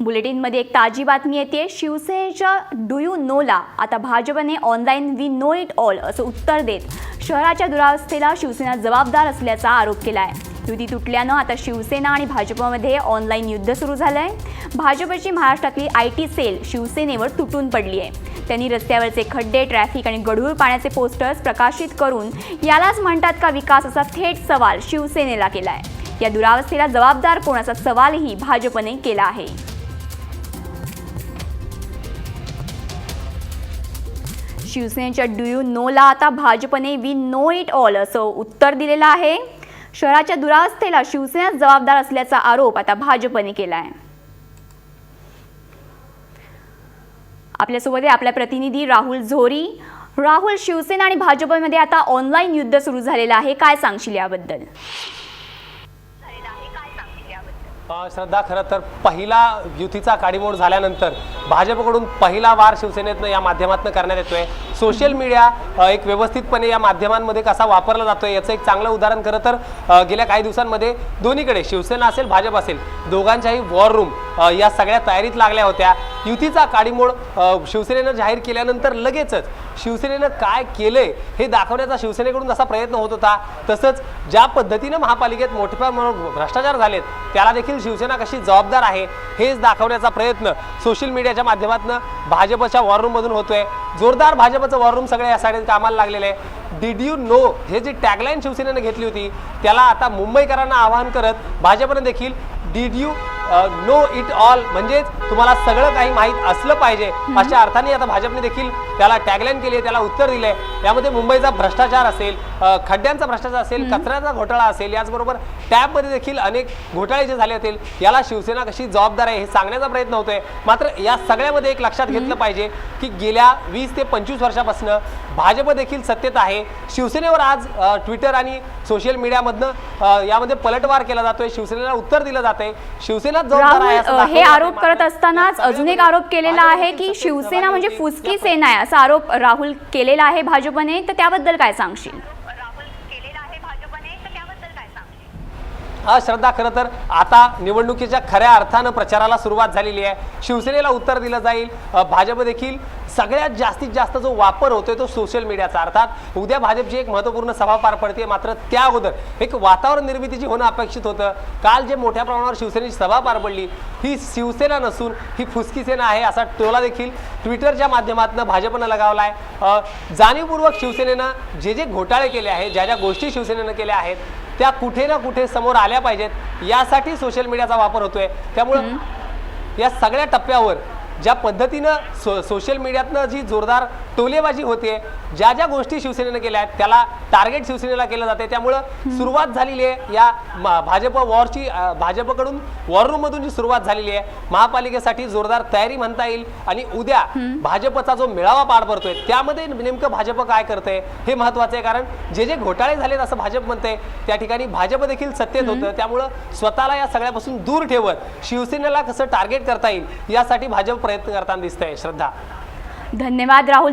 बुलेटिनमध्ये एक ताजी बातमी येते शिवसेनेच्या डू यू नोला आता भाजपने online we know it all असं उत्तर देत शहराच्या दुरावस्थेला शिवसेना जबाबदार असल्याचा आरोप केला आहे युती तुटल्यानं आता शिवसेना आणि भाजपमध्ये ऑनलाईन युद्ध सुरू झालं आहे भाजपची महाराष्ट्रातली आय टी सेल शिवसेनेवर तुटून पडली आहे त्यांनी रस्त्यावरचे खड्डे ट्रॅफिक आणि गढूळ पाण्याचे पोस्टर्स प्रकाशित करून यालाच म्हणतात का विकास असा थेट सवाल शिवसेनेला केला आहे या दुरावस्थेला जबाबदार कोणाचा सवालही भाजपने केला आहे. शिवसेनेच्या डू यू नोला आता भाजपने वी नो इट ऑल असं उत्तर दिलेलं आहे. शहराच्या दुरावस्थेला शिवसेना जबाबदार असल्याचा आरोप आता भाजपने केला आहे आपल्यासोबत आहे आपला प्रतिनिधी राहुल झोरी. राहुल शिवसेना आणि भाजपमध्ये आता ऑनलाईन युद्ध सुरू झालेलं आहे. काय सांगशील याबद्दल? श्रद्धा खरं तर पहिला युतीचा काडीमोड झाल्यानंतर भाजपकडून पहिला वार शिवसेनेतनं या माध्यमातून करण्यात येतोय. सोशल मीडिया एक व्यवस्थितपणे या माध्यमांमध्ये कसा वापरला जातोय याचं एक चांगलं उदाहरण खरं तर गेल्या काही दिवसांमध्ये दोन्हीकडे शिवसेना असेल भाजप असेल दोघांच्याही वॉर रूम या सगळ्या तयारीत लागल्या होत्या. युतीचा काडीमोड शिवसेनेनं जाहीर केल्यानंतर लगेचच शिवसेनेनं काय केलंय हे दाखवण्याचा शिवसेनेकडून जसा प्रयत्न होत होता. तसंच ज्या पद्धतीनं महापालिकेत मोठ्या प्रमाणावर भ्रष्टाचार झालेत त्याला देखील शिवसेना कशी जबाबदार आहे हेच दाखवण्याचा प्रयत्न सोशल मीडियाच्या माध्यमातून भाजपच्या वॉररूममधून होतोय. जोरदार भाजपचं वॉर रूम या यासाठी कामाला लागलेलं आहे. डीड यू नो हे जी टॅगलाईन शिवसेनेनं घेतली होती त्याला आता मुंबईकरांना आवाहन करत भाजपनं देखील did you know it all म्हणजेच तुम्हाला सगळं काही माहीत असलं पाहिजे. अशा अर्थाने आता भाजपने देखील त्याला टॅगलाईन केली आहे त्याला उत्तर दिलंय. यामध्ये मुंबईचा भ्रष्टाचार असेल खड्ड्यांचा भ्रष्टाचार असेल कचऱ्याचा घोटाळा असेल याचबरोबर टॅबमध्ये देखील अनेक घोटाळे जे झाले असतील याला शिवसेना कशी जबाबदार आहे हे सांगण्याचा प्रयत्न होतोय. मात्र या सगळ्यामध्ये एक लक्षात घेतलं पाहिजे की गेल्या वीस ते पंचवीस वर्षापासून भाजप देखील सत्तेत आहे. शिवसेनेवर आज ट्विटर आणि सोशल मीडियामधनं यामध्ये पलटवार केला जातोय शिवसेनेला उत्तर दिलं जातंय. शिवसेना राहुल हे आरोप. करत असतानाच अजून एक आरोप केलेला आहे की शिवसेना म्हणजे होती. फुसकी सेना आहे असा आरोप राहुल केलेला आहे भाजपने तर त्याबद्दल काय सांगशील राहुल केलेला आहे भाजपने तर त्याबद्दल काय अश्रद्धा खरं तर आता निवडणुकीच्या खऱ्या अर्थानं प्रचाराला सुरुवात झालेली आहे. शिवसेनेला उत्तर दिलं जाईल. भाजप देखील सगळ्यात जास्तीत जास्त जो वापर होतोय तो सोशल मीडियाचा. अर्थात उद्या भाजपची एक महत्त्वपूर्ण सभा पार पडते. मात्र त्या अगोदर एक वातावरण निर्मितीची होणं अपेक्षित होतं. काल जे मोठ्या प्रमाणावर शिवसेनेची सभा पार पडली ही शिवसेना नसून ही फुसकी सेना आहे असा टोला देखील ट्विटरच्या माध्यमातून भाजपनं लगावला आहे जाणीवपूर्वक शिवसेनेनं जे जे घोटाळे केले आहेत ज्या ज्या गोष्टी शिवसेनेनं केल्या आहेत त्या कुठे ना कुठे समोर आल्या पाहिजेत. यासाठी सोशल मीडियाचा वापर होतोय. त्यामुळं या सगळ्या टप्प्यावर ज्या पद्धतीनं सो सोशल मीडियातनं जी जोरदार टोलेबाजी होते. ज्या ज्या गोष्टी शिवसेनेनं केल्या आहेत त्याला टार्गेट शिवसेनेला केलं जाते त्यामुळं सुरुवात झालेली आहे या भाजप वॉरची भाजपकडून वॉर रूममधून जी सुरुवात झालेली आहे महापालिकेसाठी जोरदार तयारी म्हणता येईल आणि उद्या भाजपचा जो मेळावा पार पडतोय त्यामध्ये नेमकं भाजप काय करतंय हे महत्वाचं आहे. कारण जे जे घोटाळे झालेत असं भाजप म्हणते त्या ठिकाणी भाजप देखील सत्तेत होतं. त्यामुळं स्वतःला या सगळ्यापासून दूर ठेवत शिवसेनेला कसं टार्गेट करता येईल यासाठी भाजप प्रयत्न करताना दिसतंय. श्रद्धा. धन्यवाद राहुल.